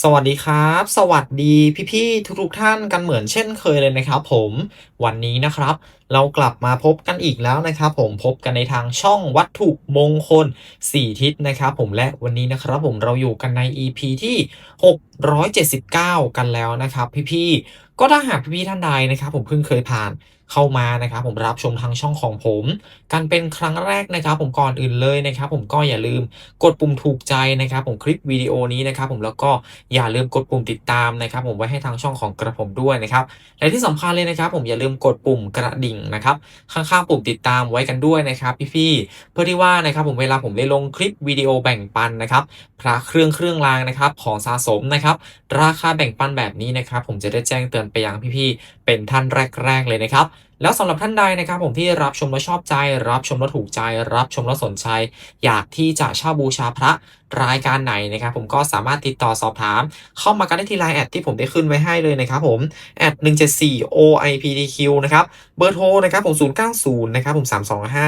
สวัสดีครับ สวัสดีพี่ๆทุกๆท่านกันเหมือนเช่นเคยเลยนะครับผมวันนี้นะครับ เรากลับมาพบกันอีกแล้วนะครับ ผมพบกันในทางช่องวัตถุมงคล 4 ทิศนะครับผมและวันนี้นะครับผมเราอยู่กันใน EP ที่ 679 กันแล้วนะครับ พี่ๆก็ถ้าหากพี่ๆท่านใดนะครับ ผมเพิ่งเคยผ่าน เข้ามานะครับผมรับชมทางช่องของผม กันเป็นครั้งแรกนะครับ ผมก่อนอื่นเลยนะครับ ผมก็อย่าลืมกดปุ่มถูกใจนะครับ ผมคลิปวิดีโอนี้นะครับ ผมแล้วก็อย่าลืมกดปุ่มติดตามนะครับ ผมไว้ให้ทางช่องของกระผมด้วยนะครับและที่สำคัญเลยนะครับ ผมอย่าลืมกดปุ่มกระดิ่งนะครับข้างๆปุ่มติดตามไว้กันด้วยนะครับพี่ๆเพื่อที่ว่านะครับผมเวลาผมได้ลงคลิปวิดีโอแบ่งปันนะครับพระเครื่องเครื่องรางนะครับของสะสมนะครับราคาแบ่งปันแบบนี้นะครับ ผมจะได้แจ้งเตือนไปยังพี่ๆเป็นท่านแรก ๆ เลยนะครับแล้วสำหรับท่านใดนะครับผมที่รับชมแล้วชอบใจ รับชมแล้วถูกใจ รับชมแล้วสนใจ อยากที่จะเช่าบูชาพระรายการไหนนะครับผมก็สามารถติดต่อสอบถาม เข้ามากันได้ที่ไลน์แอดที่ผมได้ขึ้นไว้ให้เลยนะครับผมแอด174 OIPTQ นะครับเบอร์โทรนะครับผม090นะครับผม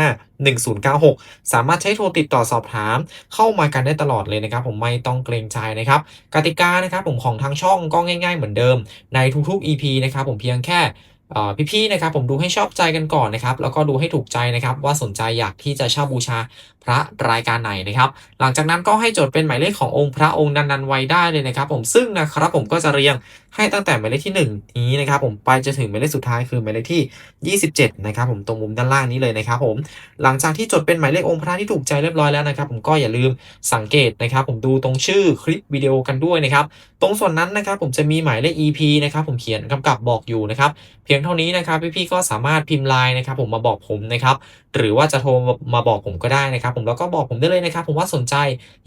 325 1096 สามารถใช้โทรติดต่อสอบถาม เข้ามากันได้ตลอดเลยนะครับ ผมไม่ต้องเกรงใจนะครับกติกานะครับผมของทางช่องก็ง่าย ๆ เหมือนเดิมในทุกๆ EP นะครับผมเพียงแค่ พี่ๆนะครับผมดูให้ชอบใจกันก่อนนะครับแล้วก็ดูให้ถูกใจนะครับว่าสนใจอยากที่จะเช่าบูชาพระรายการไหนนะครับ หลังจากนั้นก็ให้จดเป็นหมายเลขขององค์พระองค์นั้นๆไว้ได้เลยนะครับ ผมซึ่งนะครับผมก็จะเรียงให้ตั้งแต่หมายเลขที่ 1 นี้นะครับ ผมไปจนถึงหมายเลขสุดท้ายคือหมายเลขที่ 27 นะครับ ผมตรงมุมด้านล่างนี้เลยนะครับ ผมหลังจากที่จดเป็นหมายเลของค์พระที่ถูกใจเรียบร้อยแล้วนะครับ ผมก็อย่าลืมสังเกตนะครับ ผมดูตรงชื่อคลิปวิดีโอกันด้วยนะครับ ตรงส่วนนั้นนะครับ ผมจะมีหมายเลข EP นะครับ ผมเขียนกำกับบอกอยู่นะครับเพียงเท่านี้นะครับพี่ๆก็สามารถพิมพ์ไลน์นะครับผมมาบอกผมนะครับหรือว่าจะโทรมาบอกผมก็ได้นะครับ ผมแล้วก็บอกผมได้เลยนะครับ ผมว่าสนใจ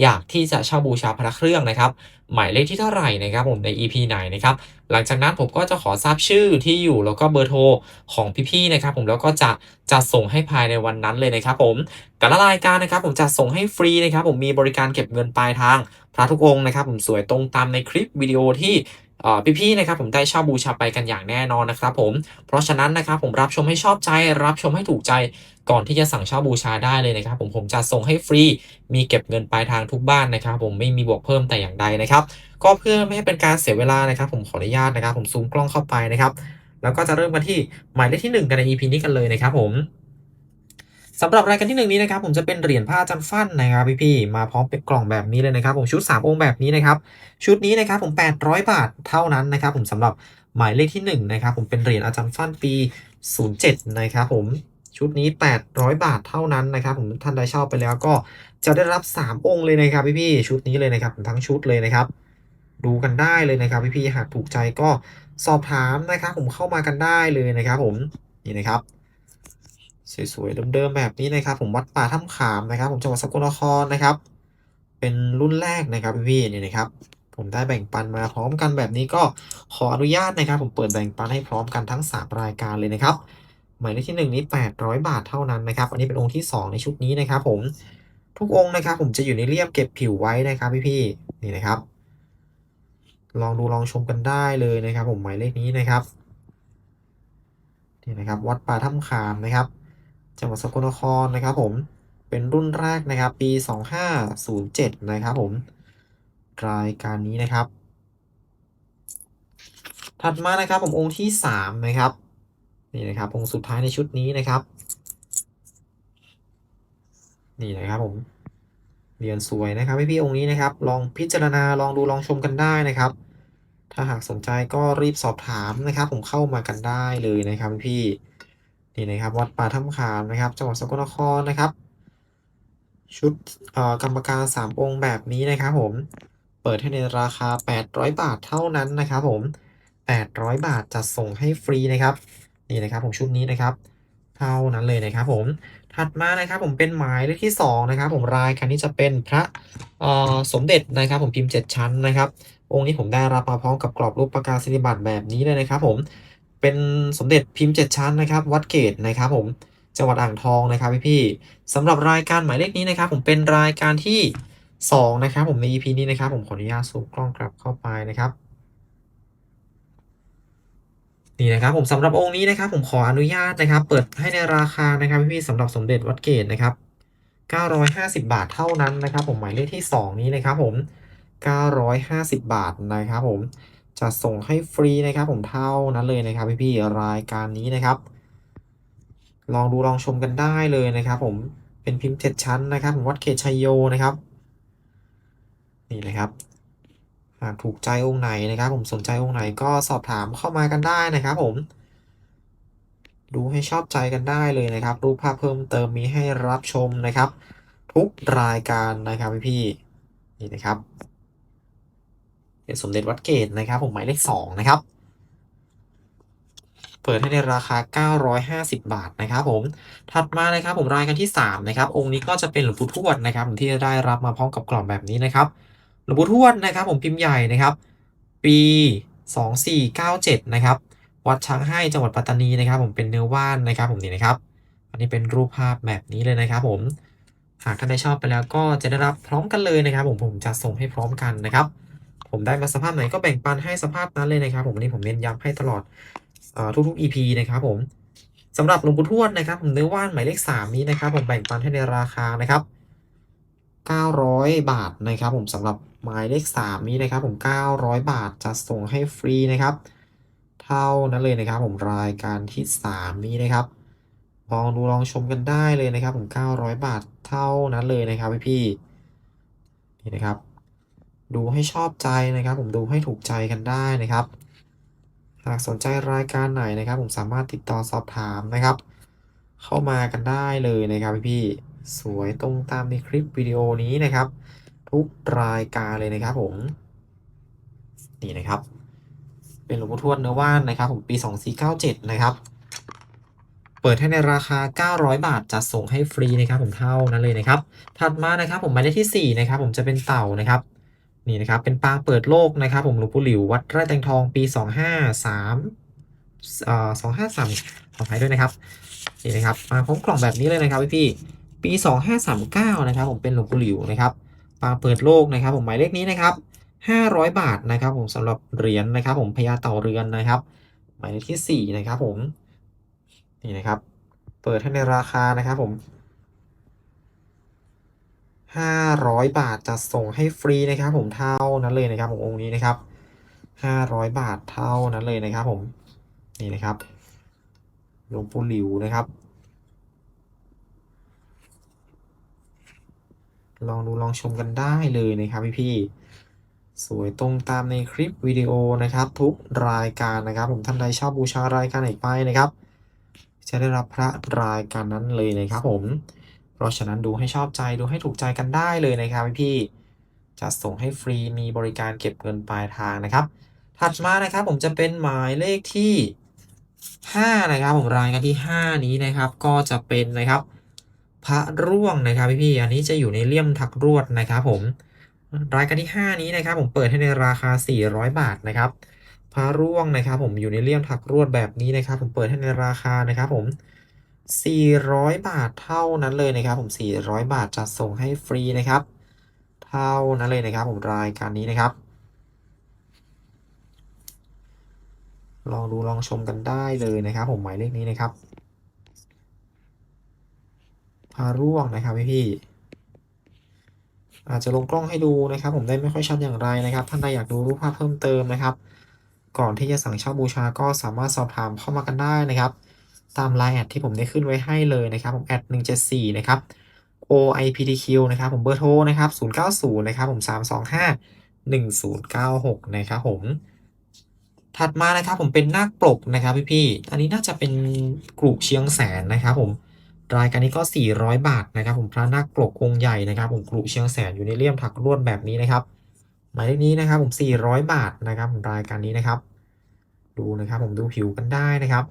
อยากที่จะเช่าบูชาพระเครื่องนะครับ หมายเลขที่เท่าไหร่นะครับ ผมใน EP ไหนนะครับหลังจากนั้นผมก็จะขอทราบชื่อที่อยู่แล้วก็เบอร์โทรของพี่ๆนะครับ ผมแล้วก็จะจัดส่งให้ภายในวันนั้นเลยนะครับ ผมแต่ละรายการนะครับ ผมจะส่งให้ฟรีนะครับ ผมมีบริการเก็บเงินปลายทางพระทุกองค์นะครับ ผมสวยตรงตามในคลิปวิดีโอที่ พี่ๆนะครับผมได้เช่าบูชาไปกันอย่างแน่นอนนะครับผมเพราะฉะนั้นนะครับผมรับชมให้ชอบใจ รับชมให้ถูกใจก่อนที่จะสั่งเช่าบูชาได้เลยนะครับผมผมจะส่งให้ฟรีมีเก็บเงินปลายทางทุกบ้านนะครับ ผมไม่มีบวกเพิ่มแต่อย่างใดนะครับ ก็เพื่อไม่ให้เป็นการเสียเวลานะครับ ผมขออนุญาตนะครับ ผมซูมกล้องเข้าไปนะครับ แล้วก็จะเริ่มกันที่หมายเลขที่ 1 กันใน EP นี้กันเลยนะครับผม สำหรับรายการที่1นี้นะครับผมจะเป็นเหรียญผ้าจันฟันนะครับพี่ๆมาพร้อมเป็นกล่องแบบนี้เลยนะครับ ผมชุด 3 องค์แบบนี้นะครับชุดนี้นะครับผม 800 บาทเท่านั้นนะครับ ผมสำหรับหมายเลขที่1นะครับผมเป็นเหรียญอาจารย์ฟันปี 07 นะครับผมชุดนี้ 800 บาทเท่านั้นนะครับ ผมท่านใดชอบไปแล้วก็จะได้รับ 3 องค์เลยนะครับพี่ๆชุดนี้เลยนะครับทั้งชุดเลยนะครับ ดูกันได้เลยนะครับพี่ๆหากถูกใจก็สอบถามนะครับ ผมเข้ามากันได้เลยนะครับ ผมนี่นะครับ สวยๆเดิมๆแบบนี้นะครับ ผมวัดป่าถ้ำขามนะครับ ผมจังหวัดสกลนครนะครับ เป็นรุ่นแรกนะครับพี่ๆนี่นะครับผมได้แบ่งปันมาพร้อมกันแบบนี้ก็ขออนุญาตนะครับ ผมเปิดแบ่งปันให้พร้อมกันทั้ง 3 รายการเลยนะครับ หมายเลขที่ 1 นี้ 800 บาทเท่านั้นนะครับ อันนี้เป็นองค์ที่ 2 ในชุดนี้นะครับ ผมทุกองค์นะครับ ผมจะอยู่ในเรียบเก็บผิวไว้นะครับพี่ๆนี่นะครับ ลองดูลองชมกันได้เลยนะครับ ผมหมายเลขนี้นะครับนี่นะครับ วัดป่าถ้ำขามนะครับ จังหวัดสกลนครนะครับผมเป็นรุ่นแรกนะครับปี 2507 นะครับผมรายการนี้นะครับ ถัดมานะครับผมองค์ที่ 3 นะครับนี่นะครับองค์สุดท้ายในชุดนี้นะครับ นี่นะครับผมเรียญสวยนะครับพี่ๆองค์นี้นะครับ ลองพิจารณาลองดูลองชมกันได้นะครับ ถ้าหากสนใจก็รีบสอบถามนะครับ ผมเข้ามากันได้เลยนะครับพี่ นี่นะครับวัดป่าถ้ำขามนะครับ จังหวัดสกลนครนะครับ ชุดกรรมการ 3 องค์แบบนี้นะครับผมเปิดให้ในราคา 800 บาทเท่านั้นนะครับผม 800 บาทจัดส่งให้ฟรีนะครับนี่นะครับผมชุดนี้นะครับ เท่านั้นเลยนะครับผมถัดมานะครับผมเป็นหมายเลขที่2นะครับผมรายคันนี้จะเป็นพระสมเด็จนะครับผมพิมพ์ 7 ชั้นนะครับ องค์นี้ผมได้รับมาพร้อมกับกรอบรูปประกาศนียบัตรแบบนี้เลยนะครับผม เป็นสมเด็จพิมพ์ 7 ชั้นนะครับ วัดเกตนะครับผมจังหวัดอ่างทองนะครับพี่ๆสำหรับรายการหมายเลขนี้นะครับ ผมเป็นรายการที่ 2 นะครับ ผมใน EP นี้นะครับ ผมขออนุญาตซูมกล้องกลับเข้าไปนะครับนี่นะครับผมสำหรับองค์นี้นะครับ ผมขออนุญาตนะครับ เปิดให้ในราคานะครับพี่ๆสำหรับสมเด็จวัดเกตนะครับ 950 บาทเท่านั้นนะครับ ผมหมายเลขที่ 2 นี้นะครับ ผม 950 บาทนะครับ ผม จะส่งให้ฟรีนะครับ ผมเท่านั้นเลยนะครับพี่ๆรายการนี้นะครับ ลองดูลองชมกันได้เลยนะครับ ผมเป็นพิมพ์7ชั้นนะครับผมวัดเขตชัยโยนะครับ นี่นะครับหากถูกใจองค์ไหนนะครับ ผมสนใจองค์ไหนก็สอบถามเข้ามากันได้นะครับ ผม ดูให้ชอบใจกันได้เลยนะครับ รูปภาพเพิ่มเติมมีให้รับชมนะครับ ทุกรายการนะครับพี่ๆนี่นะครับ สมเด็จวัดเกตนะครับผมหมายเลขสองนะครับ เปิดให้ในราคา 950 บาทนะครับผม ถัดมานะครับผมรายการที่3นะครับองค์นี้ก็จะเป็นหลวงปู่ทวดนะครับที่ได้รับมาพร้อมกับกล่องแบบนี้นะครับหลวงปู่ทวดนะครับผมพิมพ์ใหญ่นะครับ ปี 2497 นะครับวัดช้างให้จังหวัดปัตตานีนะครับผมเป็นเนื้อว่านนะครับผมนี่นะครับ อันนี้เป็นรูปภาพแบบนี้เลยนะครับผมหากท่านได้ชอบไปแล้วก็จะได้รับพร้อมกันเลยนะครับ ผมผมจะส่งให้พร้อมกันนะครับ ผมได้มาสภาพไหนก็แบ่งปันให้สภาพนั้นเลยนะครับ ผมวันนี้ผมเน้นย้ำให้ตลอดอทุกๆ EP นะครับผมสำหรับหลวงปู่ทวดนะครับ ผมเนื้อว่านหมายเลขสามนี้นะครับ ผมแบ่งปันให้ในราคานะครับ 900 บาทนะครับ ผมสำหรับหมายเลขสามนี้นะครับ ผม 900 บาทจะส่งให้ฟรีนะครับ เท่านั้นเลยนะครับ ผมรายการที่สามนี้นะครับลองดูลองชมกันได้เลยนะครับ ผม 900 บาทเท่านั้นเลยนะครับพี่ๆนี่นะครับ ดูให้ชอบใจนะครับ ผมดูให้ถูกใจกันได้นะครับ หากสนใจรายการไหนนะครับ ผมสามารถติดต่อสอบถามนะครับ เข้ามากันได้เลยนะครับพี่ๆสวยตรงตามในคลิปวิดีโอนี้นะครับ ทุกรายการเลยนะครับผม นี่นะครับ เป็นหลวงปู่ทวดเนื้อว่านนะครับ ผมปี 2497 นะครับ เปิดให้ในราคา 900 บาทจะส่งให้ฟรีนะครับ ผมเท่านั้นเลยนะครับ ถัดมานะครับ ผมหมายเลขที่ 4 นะครับ ผมจะเป็นเต่านะครับ นี่นะครับเป็นปางเปิดโลกนะครับ ผมหลวงปู่หลิววัดไร่แตงทองปี 253เอ่อ253ขออภัยด้วยนะครับนี่นะครับมาพร้อมกล่องแบบนี้เลยนะครับพี่ๆปี 2539นะครับผมเป็นหลวงปู่หลิวนะครับปางเปิดโลกนะครับ ผมหมายเลขนี้นะครับ 500 บาทนะครับ ผมสำหรับเหรียญนะครับ ผมพญาเต่าเรือนนะครับ หมายเลขที่ 4 นะครับผมนี่นะครับเปิดให้ในราคานะครับผม 500 บาทจะส่งให้ฟรีนะครับ ผมเท่านั้นเลยนะครับผมองค์นี้นะครับ 500 บาทเท่านั้นเลยนะครับ ผมนี่นะครับหลวงปู่หลิวนะครับ ลองดูลองชมกันได้เลยนะครับพี่ๆสวยตรงตามในคลิปวิดีโอนะครับ ทุกรายการนะครับ ผมท่านใดชอบบูชารายการไหนไปนะครับ จะได้รับพระรายการนั้นเลยนะครับผม เพราะฉะนั้นดูให้ชอบใจดูให้ถูกใจกันได้เลยนะครับพี่ๆจะส่งให้ฟรีมีบริการเก็บเงินปลายทางนะครับ ถัดมานะครับผมจะเป็นหมายเลขที่ 5 นะครับ ผมรายการที่ 5 นี้นะครับก็จะเป็นนะครับ พระร่วงนะครับพี่ๆอันนี้จะอยู่ในเลี่ยมถักรวดนะครับ ผมรายการที่ 5 นี้นะครับ ผมเปิดให้ในราคา 400 บาทนะครับพระร่วงนะครับ ผมอยู่ในเลี่ยมถักรวดแบบนี้นะครับ ผมเปิดให้ในราคานะครับ ผม 400 บาทเท่านั้นเลยนะครับผม 400 บาทจะส่งให้ฟรีนะครับ เท่านั้นเลยนะครับผมรายการนี้นะครับ ลองดูลองชมกันได้เลยนะครับ ผมหมายเลขนี้นะครับพาร่วงนะครับพี่พี่อาจจะลงกล้องให้ดูนะครับ ผมได้ไม่ค่อยชัดอย่างไรนะครับ ท่านใดอยากดูรูปภาพเพิ่มเติมนะครับ ก่อนที่จะสั่งเช่าบูชาก็สามารถสอบถามเข้ามากันได้นะครับ ตามไลน์แอดที่ผมได้ขึ้นไว้ให้เลยนะครับผมแอด174 นะครับ OIPTQ นะครับผมเบอร์โทรนะครับ 090 นะครับผม 325 1096 นะครับผม ถัดมานะครับผมเป็นนาคปลกนะครับพี่ๆอันนี้น่าจะเป็นกรุเชียงแสนนะครับผมรายการนี้ก็ 400 บาทนะครับ ผมพระนาคปลกองค์ใหญ่นะครับผมกรุเชียงแสนอยู่ในเลี่ยมถักรวดแบบนี้นะครับหมายเลขนี้นะครับผม 400 บาทนะครับผมรายการนี้นะครับ ดูนะครับผมดูผิวกันได้นะครับ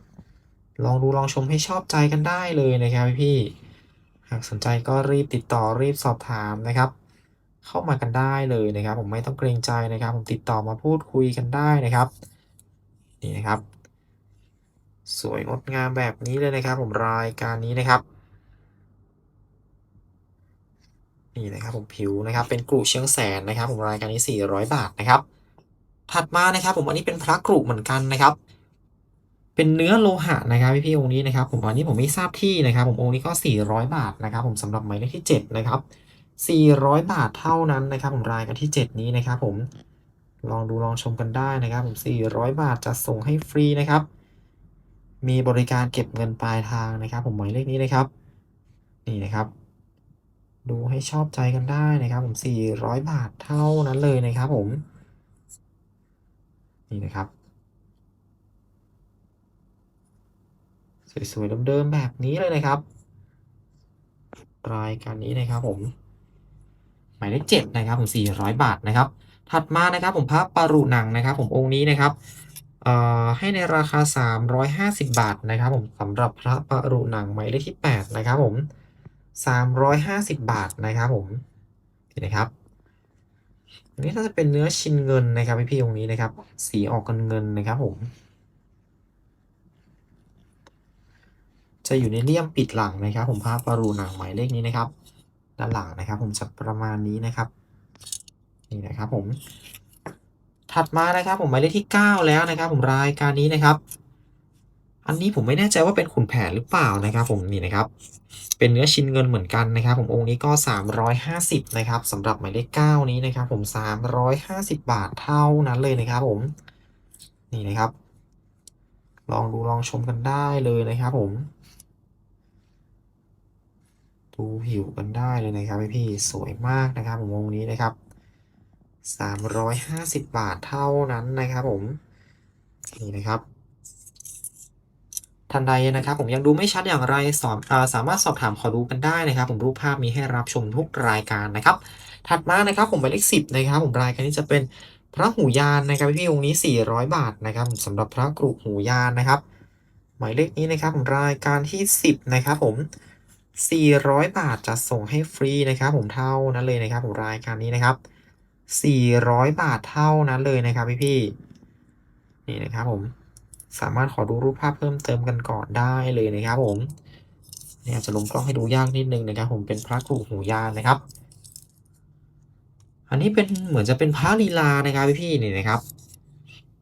ลองดูลองชมให้ชอบใจกันได้เลยนะครับพี่ๆหากสนใจก็รีบติดต่อรีบสอบถามนะครับ เข้ามากันได้เลยนะครับ ผมไม่ต้องเกรงใจนะครับ ผมติดต่อมาพูดคุยกันได้นะครับนี่นะครับ สวยงดงามแบบนี้เลยนะครับ ผมรายการนี้นะครับนี่นะครับผมผิวนะครับเป็นกรุเชียงแสนนะครับ ผมรายการนี้ 400 บาทนะครับ ถัดมานะครับ ผมอันนี้เป็นพระกรุเหมือนกันนะครับ เป็นเนื้อโลหะนะครับพี่ๆองค์นี้นะครับผมอันนี้ผมไม่ทราบที่นะครับ ผมองค์นี้ก็ 400 บาทนะครับ ผมสำหรับหมายเลขที่ 7 นะครับ 400 บาทเท่านั้นนะครับ ผมรายการที่ 7 นี้นะครับ ผมลองดูลองชมกันได้นะครับ ผม 400 บาทจะส่งให้ฟรีนะครับ มีบริการเก็บเงินปลายทางนะครับ ผมหมายเลขนี้นะครับ นี่นะครับ ดูให้ชอบใจกันได้นะครับ ผม 400 บาทเท่านั้นเลยนะครับ ผม นี่นะครับ สวยๆเดิมๆแบบนี้เลยนะครับ รายการนี้นะครับผม หมายเลขเจ็ดนะครับผม400บาทนะครับ ถัดมานะครับผมพระปารุหนังนะครับ ผมองค์นี้นะครับให้ในราคา 350 บาทนะครับ ผมสำหรับพระปรุหนังหมายเลขที่ 8 นะครับ ผม 350 บาทนะครับ ผมนี่นะครับอันนี้ถ้าจะเป็นเนื้อชินเงินนะครับพี่ๆองนี้นะครับ สีออกเงินเงินนะครับ ผม จะอยู่ในเลี่ยมปิดหลังนะครับ ผมพระปรุหนังหมายเลขนี้นะครับ ด้านหลังนะครับ ผมจะประมาณนี้นะครับ นี่นะครับผม ถัดมานะครับผมหมายเลขที่ 9 แล้วนะครับ ผมรายการนี้นะครับ อันนี้ผมไม่แน่ใจว่าเป็นขุนแผนหรือเปล่านะครับ ผมนี่นะครับ เป็นเนื้อชิ้นเงินเหมือนกันนะครับ ผมองค์นี้ก็ 350นะครับสำหรับหมายเลข9นี้นะครับ ผม 350 บาทเท่านั้นเลยนะครับ ผม นี่นะครับ ลองดูลองชมกันได้เลยนะครับ ผม ดูผิวกันได้เลยนะครับพี่ๆสวยมากนะครับผมองนี้นะครับ 350 บาทเท่านั้นนะครับผมนี่นะครับท่านใดนะครับผมยังดูไม่ชัดอย่างไรสอบอาสามารถสอบถามขอดูกันได้นะครับ ผมรูปภาพมีให้รับชมทุกรายการนะครับ ถัดมานะครับผมหมายเลขสิบนะครับ ผมรายการนี้จะเป็นพระหูยานนะครับพี่องค์นี้ 400 บาทนะครับผมสำหรับพระกรุหูยานนะครับ หมายเลขนี้นะครับผมรายการที่ 10 นะครับผม 400 บาทจะส่งให้ฟรีนะครับผมเท่านั้นเลยนะครับผมรายการนี้นะครับ 400 บาทเท่านั้นเลยนะครับพี่พี่ๆนี่นะครับผมสามารถขอดูรูปภาพเพิ่มเติมกันก่อนได้เลยนะครับผมเนี่ยจะลงกล้องให้ดูยากนิดนึงนะครับผมเป็นพระกรุหูยานนะครับ อันนี้เป็นเหมือนจะเป็นพระลีลานะครับพี่ๆนี่นะครับ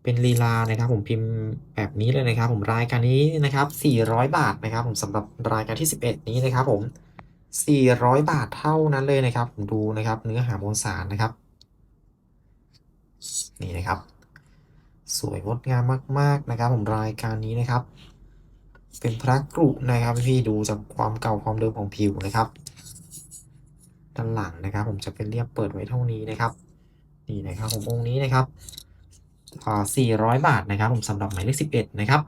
เป็นลีลานะครับผมพิมพ์แบบนี้เลยนะครับ ผมรายการนี้นะครับ 400 บาทนะครับ ผมสำหรับรายการที่ 11 นี้นะครับ ผม 400 บาทเท่านั้นเลยนะครับ ผมดูนะครับ เนื้อหามวลสารนะครับ นี่นะครับ สวยงดงามมาก ๆนะครับ ผมรายการนี้นะครับ เป็นพระกรุนะครับ พี่ดูจากความเก่าความเดิมของผิวนะครับด้านหลังนะครับ ผมจะเป็นเรียบเปิดไว้เท่านี้นะครับ นี่นะครับผมองค์นี้นะครับ 400 บาทนะครับผมสำหรับหมายเลข11 นะครับ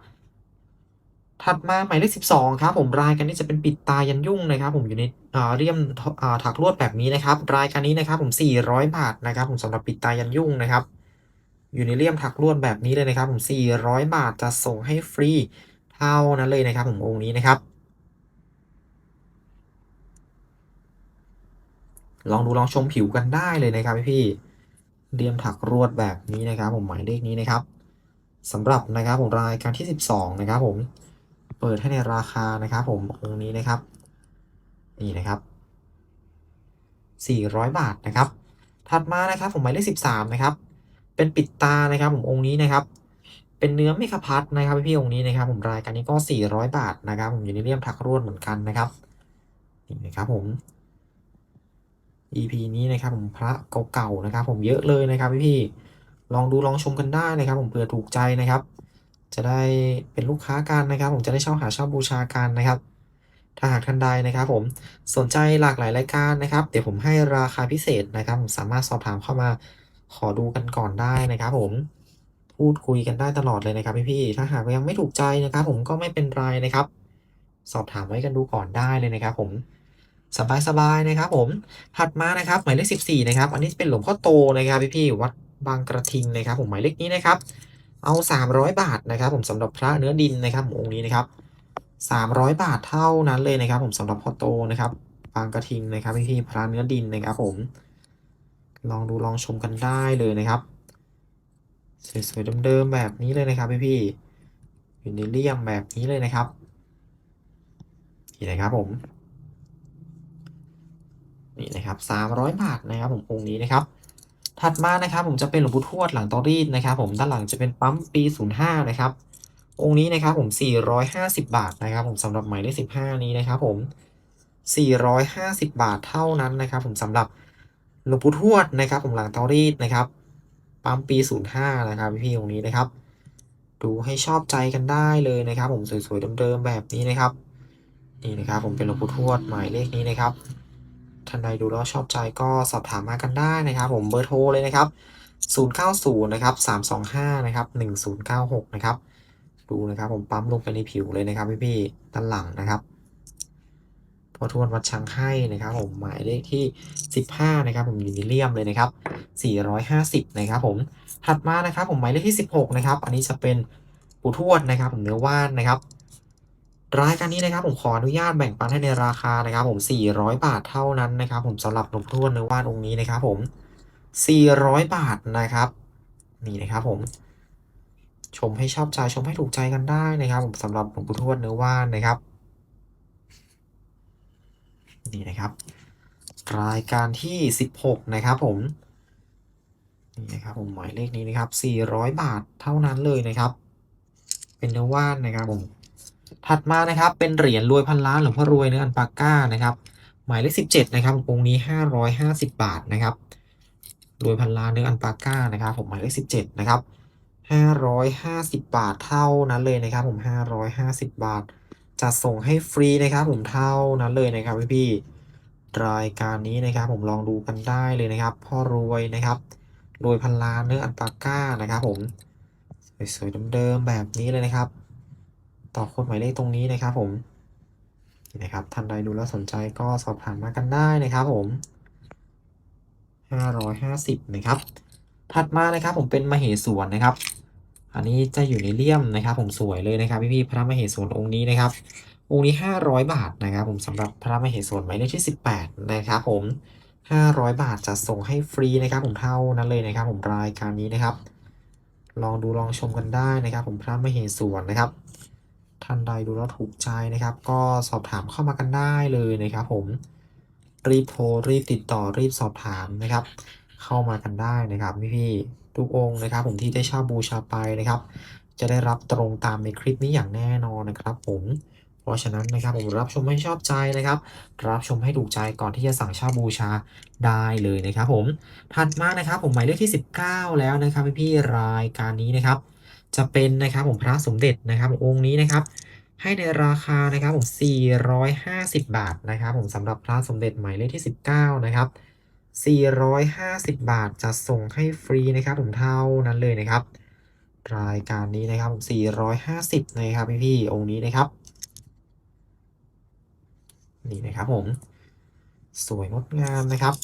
ถัดมาหมายเลข 12 ครับผมรายการนี้จะเป็นปิดตายันยุ่งนะครับ ผมอยู่ในเรียมถักลวดแบบนี้นะครับ รายการนี้นะครับผม 400 บาทนะครับผมสำหรับปิดตายันยุ่งนะครับ อยู่ในเลี่ยมถักลวดแบบนี้เลยนะครับ ผม 400 บาทจะส่งให้ฟรีเท่านั้นเลยนะครับ ผมองค์นี้นะครับลองดูลองชมผิวกันได้เลยนะครับพี่ เลี่ยมถักลวดแบบนี้นะครับ ผมหมายเลขนี้นะครับสำหรับนะครับผมรายการที่ 12 นะครับ ผมเปิดให้ในราคานะครับ ผมองค์นี้นะครับ นี่นะครับ 400 บาทนะครับ ถัดมานะครับ ผมหมายเลข 13 นะครับ เป็นปิดตานะครับ ผมองค์นี้นะครับ เป็นเนื้อเมฆพัดนะครับพี่ๆองค์นี้นะครับ ผมรายการนี้ก็ 400 บาทนะครับ ผมอยู่ในเลี่ยมถักรวดเหมือนกันนะครับนี่นะครับผม EP นี้นะครับผมพระเก่าๆนะครับ ผมเยอะเลยนะครับพี่ๆลองดูลองชมกันได้นะครับ ผมเผื่อถูกใจนะครับ จะได้เป็นลูกค้ากันนะครับ ผมจะได้เช่าหาเช่าบูชากันนะครับ ถ้าหากท่านใดนะครับ ผมสนใจหลากหลายรายการนะครับ เดี๋ยวผมให้ราคาพิเศษนะครับ ผมสามารถสอบถามเข้ามาขอดูกันก่อนได้นะครับ ผมพูดคุยกันได้ตลอดเลยนะครับพี่ๆถ้าหากยังไม่ถูกใจนะครับ ผมก็ไม่เป็นไรนะครับ สอบถามไว้กันดูก่อนได้เลยนะครับ ผม สบายๆนะครับผมถัดมานะครับหมายเลข 14 นะครับ อันนี้เป็นหลวงพ่อโตนะครับพี่ๆวัดบางกระทิงนะครับผมหมายเลขนี้นะครับ เอา 300 บาทนะครับ ผมสำหรับพระเนื้อดินนะครับองค์นี้นะครับ 300 บาทเท่านั้นเลยนะครับ ผมสำหรับพ่อโตนะครับบางกระทิงนะครับพี่ๆพระเนื้อดินนะครับผมลองดูลองชมกันได้เลยนะครับสวยๆเดิมๆแบบนี้เลยนะครับพี่พี่ๆอยู่ในเลี่ยมแบบนี้เลยนะครับนี่นะครับผม นี่นะครับ300 บาทนะครับผมองค์นี้นะครับ ถัดมานะครับผมจะเป็นหลวงปู่ทวดหลังตอรีดนะครับ ผมด้านหลังจะเป็นปั๊มปี 05 นะครับ องค์นี้นะครับผม 450 บาทนะครับ ผมสำหรับหมายเลข15 นี้นะครับ ผม 450 บาทเท่านั้นนะครับ ผมสำหรับหลวงปู่ทวดนะครับ ผมหลังตารีดนะครับปั๊มปี 05 นะครับพี่ๆตรงนี้นะครับ ดูให้ชอบใจกันได้เลยนะครับ ผมสวยๆเดิมๆแบบนี้นะครับ นี่นะครับ ผมเป็นหลวงปู่ทวดหมายเลขนี้นะครับ ท่านใดดูแล้วชอบใจก็สอบถามมากันได้นะครับผมเบอร์โทรเลยนะครับ 090 นะครับ 325 นะครับ 1096 นะครับ ดูนะครับผมปั๊มลงไปในผิวเลยนะครับพี่ๆด้านหลังนะครับ พอทวนวัดชังให้นะครับผมหมายเลขที่ 15 นะครับผมยูนิเลียมเลยนะครับ 450 นะครับผม ถัดมานะครับผมหมายเลขที่ 16 นะครับ อันนี้จะเป็นปูทวดนะครับผมเนื้อว่านนะครับ รายการนี้นะครับผมขออนุญาตแบ่งปันให้ในราคานะครับผม 400 บาทเท่านั้นนะครับผมสำหรับหลวงพ่อทวดเนื้อว่านองค์นี้นะครับผม 400 บาทนะครับ นี่นะครับผม ชมให้ชอบใจชมให้ถูกใจกันได้นะครับ ผมสำหรับหลวงปู่ทวดเนื้อว่านนะครับ นี่นะครับ รายการที่ 16 นะครับผม นี่นะครับผมหมายเลขนี้นะครับ 400 บาทเท่านั้นเลยนะครับ เป็นเนื้อว่านนะครับผม ถัดมานะครับเป็นเหรียญรวยพันล้านหลวงพ่อรวยเนื้ออันปาก้านะครับหมายเลข17นะครับองค์นี้550บาทนะครับรวยพันล้านเนื้ออันปาก้านะครับผมหมายเลข17นะครับ550บาทเท่านั้นเลยนะครับผม550บาทจะส่งให้ฟรีนะครับผมเท่านั้นเลยนะครับพี่พี่รายการนี้นะครับผมลองดูกันได้เลยนะครับ พ่อรวยนะครับรวยพันล้านเนื้ออันปาก้านะครับผมสวยๆเดิมๆแบบนี้เลยนะครับ ต่อคนหมายเลขตรงนี้นะครับผมนะครับท่านใดดูแล้วสนใจก็สอบถามมากันได้นะครับผม550นะครับถัดมานะครับผมเป็นมเหสวนนะครับ อันนี้จะอยู่ในเลี่ยมนะครับ ผมสวยเลยนะครับ พี่ๆพระมเหสวนองค์นี้นะครับ องค์นี้ 500 บาทนะครับ ผมสำหรับพระมเหสวนหมายเลขที่ 18 นะครับ ผม 500 บาทจะส่งให้ฟรีนะครับ ผมเท่านั้นเลยนะครับ ผมรายการนี้นะครับ ลองดูลองชมกันได้นะครับ ผมพระมเหสวนนะครับ ท่านใดดูแล้วถูกใจนะครับ ก็สอบถามเข้ามากันได้เลยนะครับ ผมรีบโทรรีบติดต่อรีบสอบถามนะครับ เข้ามากันได้นะครับพี่ๆทุกองค์นะครับ ผมที่ได้เช่าบูชาไปนะครับ จะได้รับตรงตามในคลิปนี้อย่างแน่นอนนะครับ ผมเพราะฉะนั้นนะครับผมรับชมให้ชอบใจนะครับ รับชมให้ถูกใจก่อนที่จะสั่งเช่าบูชาได้เลยนะครับผมถัดมานะครับผมหมายเลขที่ 19 แล้วนะครับพี่ๆรายการนี้นะครับ จะเป็นนะครับผมพระสมเด็จนะครับองค์นี้นะครับ ให้ในราคานะครับผม 450 บาทนะครับ ผมสำหรับพระสมเด็จหมายเลขที่ 19 นะครับ 450 บาทจะส่งให้ฟรีนะครับผมเท่านั้นเลยนะครับ รายการนี้นะครับผม450 นะครับพี่พี่ๆองค์นี้นะครับ นี่นะครับผมสวยงดงามนะครับ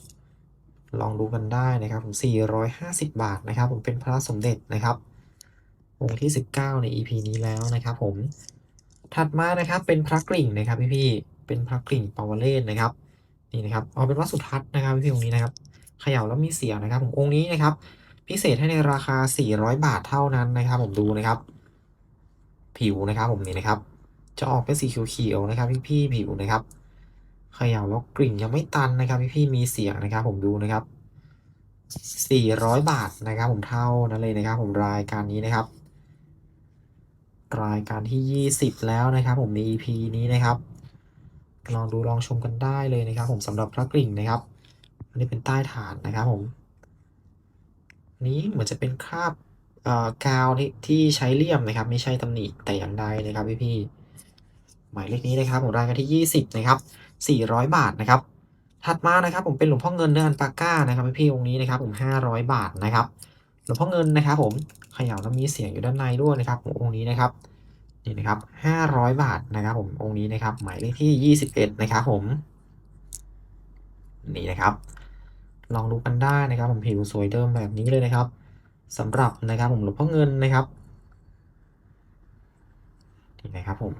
ลองดูกันได้นะครับผม450 บาทนะครับ ผมเป็นพระสมเด็จนะครับ องค์ที่ 19 ใน EP นี้แล้วนะครับผม ถัดมานะครับเป็นพระกริ่งนะครับพี่พี่เป็นพระกริ่งปาวเลศนะครับนี่นะครับเอาเป็นวัดสุทัศน์นะครับพี่ๆองค์นี้นะครับเขย่าแล้วมีเสียงนะครับผมองค์นี้นะครับ พิเศษให้ในราคา 400 บาทเท่านั้นนะครับ ผมดูนะครับ ผิวนะครับผมนี่นะครับ จะออกเป็นสีเขียวๆนะครับ พี่ๆผิวนะครับเขย่าแล้วกลิ่นยังไม่ตันนะครับ พี่ๆมีเสียงนะครับ ผมดูนะครับ 400 บาทนะครับ ผมเท่านั้นเลยนะครับ ผมรายการนี้นะครับ รายการที่ 20 แล้วนะครับ ผมใน EP นี้นะครับ ลองดูลองชมกันได้เลยนะครับ ผมสำหรับพระกริ่งนะครับ อันนี้เป็นใต้ฐานนะครับผม นี้เหมือนจะเป็นคราบกาวที่ใช้เลี่ยมนะครับ ไม่ใช่ตำหนิแต่อย่างใดนะครับพี่พี่หมายเลขนี้นะครับผมรายการที่ 20 นะครับ 400 บาทนะครับ ถัดมานะครับ ผมเป็นหลวงพ่อเงินเนื้ออันปาก้านะครับพี่พี่องค์นี้นะครับ ผม 500 บาทนะครับ หลวงพ่อเงินนะครับผมเขย่าแล้วมีเสียงอยู่ด้านในด้วยนะครับองค์นี้นะครับนี่นะครับ500บาทนะครับผมองค์นี้นะครับ หมายเลขที่21นะครับผมนี่นะครับ ลองดูกันได้นะครับ ผมผิวสวยเดิมแบบนี้เลยนะครับสำหรับนะครับผมหลวงพ่อเงินนะครับนี่นะครับ ผม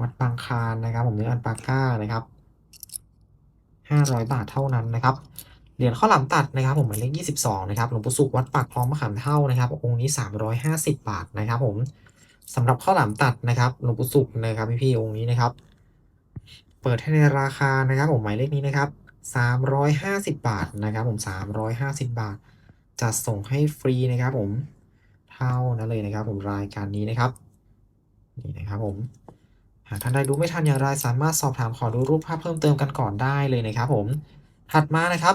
วัดบางคานนะครับ ผมเนื้ออันปาก้านะครับ500บาทเท่านั้นนะครับ เหรียญข้าวหลามตัดนะครับผมหมายเลข22นะครับหลวงปู่สุขวัดปากคลองมะขามเท่านะครับองค์นี้ 350 บาทนะครับผมสำหรับข้าวหลามตัดนะครับหลวงปู่สุขนะครับพี่ๆองค์นี้นะครับ เปิดให้ในราคานะครับผมหมายเลขนี้นะครับ 350 บาทนะครับผม350 บาทจะส่งให้ฟรีนะครับผมเท่านั้นเลยนะครับ ผมรายการนี้นะครับนี่นะครับผมหากท่านใดดูไม่ทันอย่างไรสามารถสอบถามขอดูรูปภาพเพิ่มเติมกันก่อนได้เลยนะครับผมถัดมานะครับ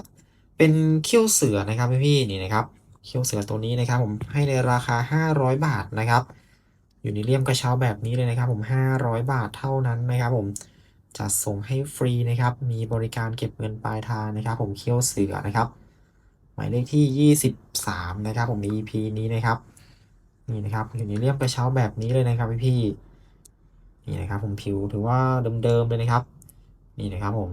เป็นเขี้ยวเสือนะครับพี่นี่นะครับเขี้ยวเสือตัวนี้นะครับ ผมให้ในราคา 500 บาทนะครับ อยู่ในเลี่ยมกระเช้าแบบนี้เลยนะครับ ผม 500 บาทเท่านั้นนะครับ ผมจะส่งให้ฟรีนะครับ มีบริการเก็บเงินปลายทางนะครับ ผมเขี้ยวเสือนะครับ หมายเลขที่ 23 นะครับ ผมใน EP นี้นะครับนี่นะครับอยู่ในเลี่ยมกระเช้าแบบนี้เลยนะครับพี่นี่นะครับ ผมผิวถือว่าเดิมๆเลยนะครับ นี่นะครับผม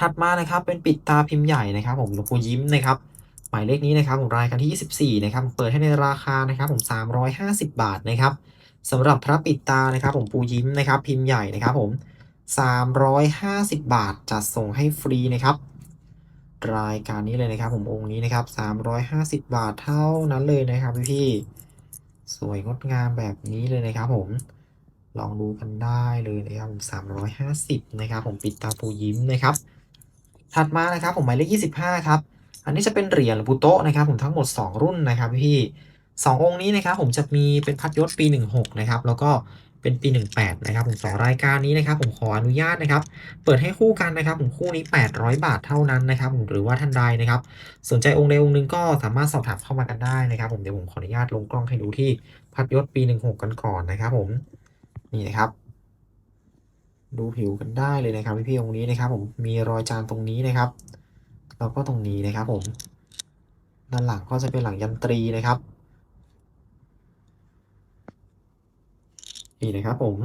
ถัดมานะครับเป็นปิดตาพิมพ์ใหญ่นะครับผมหลวงปู่ยิ้มนะครับหมายเลขนี้นะครับผมรายการที่ 24นะครับเปิดให้ในราคานะครับผม 350 บาทนะครับสำหรับพระปิดตานะครับผมปูยิ้มนะครับพิมพ์ใหญ่นะครับผม350 บาทจัดส่งให้ฟรีนะครับรายการนี้เลยนะครับ ผมองค์นี้นะครับ350 บาทเท่านั้นเลยนะครับพี่สวยงดงามแบบนี้เลยนะครับ ผมลองดูกันได้เลยนะครับผม350 นะครับ ผมปิดตาปูยิ้มนะครับ ถัดมานะครับผมหมายเลข25 ครับ อันนี้จะเป็นเหรียญบูโตะนะครับผมทั้งหมด 2 รุ่นนะครับพี่สององค์นี้นะครับผมจะมีเป็นพัดยศปี 16 นะครับ แล้วก็เป็นปี 18 นะครับผมสองรายการนี้นะครับ ผมขออนุญาตนะครับ เปิดให้คู่กันนะครับผมคู่นี้ 800 บาทเท่านั้นนะครับผมหรือว่าท่านใดนะครับ สนใจองค์ใดองค์หนึ่งก็สามารถสอบถามเข้ามากันได้นะครับ ผมเดี๋ยวผมขออนุญาตลงกล้องให้ดูที่พัดยศปี 16 กันก่อนนะครับ ผมนี่นะครับ ดูผิวกันได้เลยนะครับพี่ๆองนี้นะครับ ผมมีรอยจานตรงนี้นะครับ แล้วก็ตรงนี้นะครับ ผมด้านหลังก็จะเป็นหลังยันตรีนะครับนี่นะครับ ผม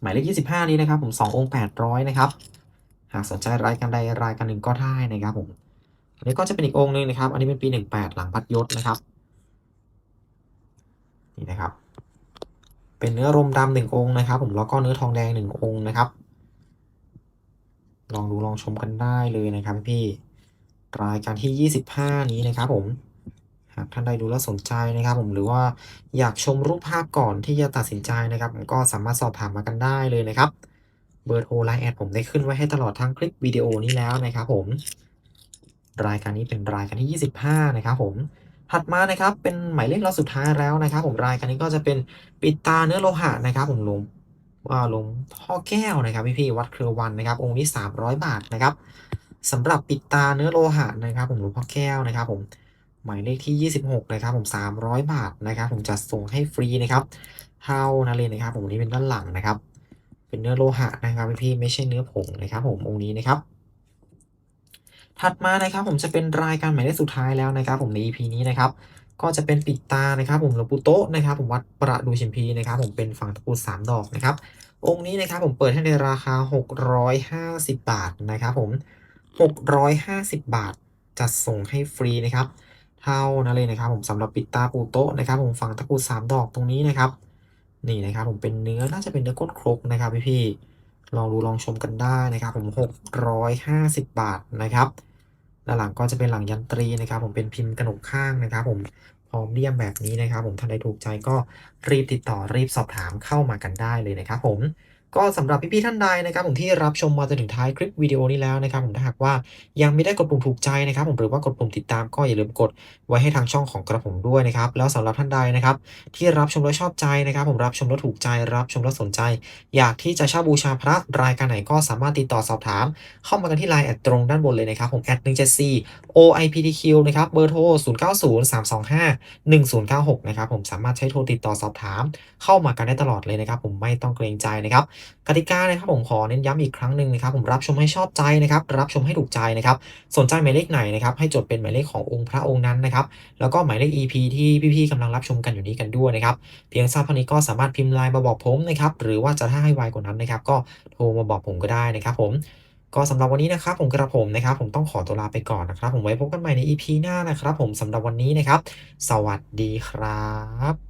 หมายเลข25นี้นะครับ ผม2องค์800นะครับ หากสนใจรายการใดรายการหนึ่งก็ได้นะครับผมอันนี้ก็จะเป็นอีกองค์หนึ่งนะครับ อันนี้เป็นปี18หลังพัดยศนะครับ นี่นะครับ เป็นเนื้อรมดำหนึ่งองค์นะครับ ผมแล้วก็เนื้อทองแดงหนึ่งองค์นะครับ ลองดูลองชมกันได้เลยนะครับพี่รายการที่ 25 นี้นะครับผมหากท่านใดดูแล้วสนใจนะครับ ผมหรือว่าอยากชมรูปภาพก่อนที่จะตัดสินใจนะครับผมก็สามารถสอบถามมากันได้เลยนะครับ เบอร์โทรไลน์แอดผมได้ขึ้นไว้ให้ตลอดทั้งคลิปวิดีโอนี้แล้วนะครับผม รายการนี้เป็นรายการที่ 25 นะครับผม ถัดมานะครับเป็นหมายเลขเราสุดท้ายแล้วนะครับผมรายการนี้ก็จะเป็นปิดตาเนื้อโลหะนะครับผมหลวงอ่าหลวงพ่อแก้วนะครับพี่ๆวัดเครือวันนะครับ องค์นี้ 300 บาทนะครับสำหรับปิดตาเนื้อโลหะนะครับ ผมหลวงพ่อแก้วนะครับ ผมหมายเลขที่ 26นะครับผม300 บาทนะครับ ผมจัดส่งให้ฟรีนะครับเท่านั้นเลยนะครับ ผมนี้เป็นด้านหลังนะครับ เป็นเนื้อโลหะนะครับพี่ๆไม่ใช่เนื้อผงนะครับ ผมองค์นี้นะครับ ถัดมานะครับผมจะเป็นรายการหมายเลขสุดท้ายแล้วนะครับ ผมใน EP นี้นะครับก็จะเป็นปิดตานะครับ ผมหลวงปู่โตะนะครับ ผมวัดประดูชิมพีนะครับ ผมเป็นฝั่งตะกรุดสามดอกนะครับ องค์นี้นะครับผมเปิดให้ในราคา 650 บาทนะครับผม 650 บาทจัดส่งให้ฟรีนะครับ เท่านั้นเลยนะครับ ผมสำหรับปิดตาปูโตะนะครับ ผมฝั่งตะกรุดสามดอกตรงนี้นะครับ นี่นะครับ ผมเป็นเนื้อน่าจะเป็นเนื้อก้นครกนะครับพี่ๆ ลองดูลองชมกันได้นะครับผม650 บาทนะครับด้านหลังก็จะเป็นหลังยันตรีนะครับ ผมเป็นพิมพ์กระหนกข้างนะครับ ผมพร้อมเลี่ยมแบบนี้นะครับ ผมท่านใดถูกใจก็รีบติดต่อรีบสอบถามเข้ามากันได้เลยนะครับผม ก็สำหรับพี่ๆท่านใดนะครับผมที่รับชมมาจนถึงท้ายคลิปวิดีโอนี้แล้วนะครับผมถ้าหากว่ายังไม่ได้กดปุ่มถูกใจนะครับผมหรือว่ากดปุ่มติดตามก็อย่าลืมกดไว้ให้ทางช่องของกระผมด้วยนะครับแล้วสำหรับท่านใดนะครับที่รับชมแล้วชอบใจนะครับ ผมรับชมแล้วถูกใจรับชมแล้วสนใจ อยากที่จะเช่าบูชาพระรายการไหนก็สามารถติดต่อสอบถาม เข้ามากันที่ไลน์แอดตรงด้านบนเลยนะครับผมแอด174 OIPTQ นะครับเบอร์โทร0903251096นะครับผมสามารถใช้โทรติดต่อสอบถาม เข้ามากันได้ตลอดเลยนะครับผมไม่ต้องเกรงใจนะครับกติกานะครับผมขอเน้นย้ำอีกครั้งหนึ่งนะครับผมรับชมให้ชอบใจนะครับรับชมให้ถูกใจนะครับสนใจหมายเลขไหนนะครับให้จดเป็นหมายเลขขององค์พระองค์นั้นนะครับแล้วก็หมายเลข EP ที่พี่ๆกำลังรับชมกันอยู่นี้กันด้วยนะครับเพียงทราบเท่านี้ก็สามารถพิมพ์ไลน์มาบอกผมนะครับหรือว่าจะถ้าให้ไวกว่านั้นนะครับก็โทรมาบอกผมก็ได้นะครับผมก็สำหรับวันนี้นะครับผมกระผมนะครับ ผมต้องขอตัวลาไปก่อนนะครับ ผมไว้พบกันใหม่ใน EP หน้านะครับ ผมสำหรับวันนี้นะครับ สวัสดีครับ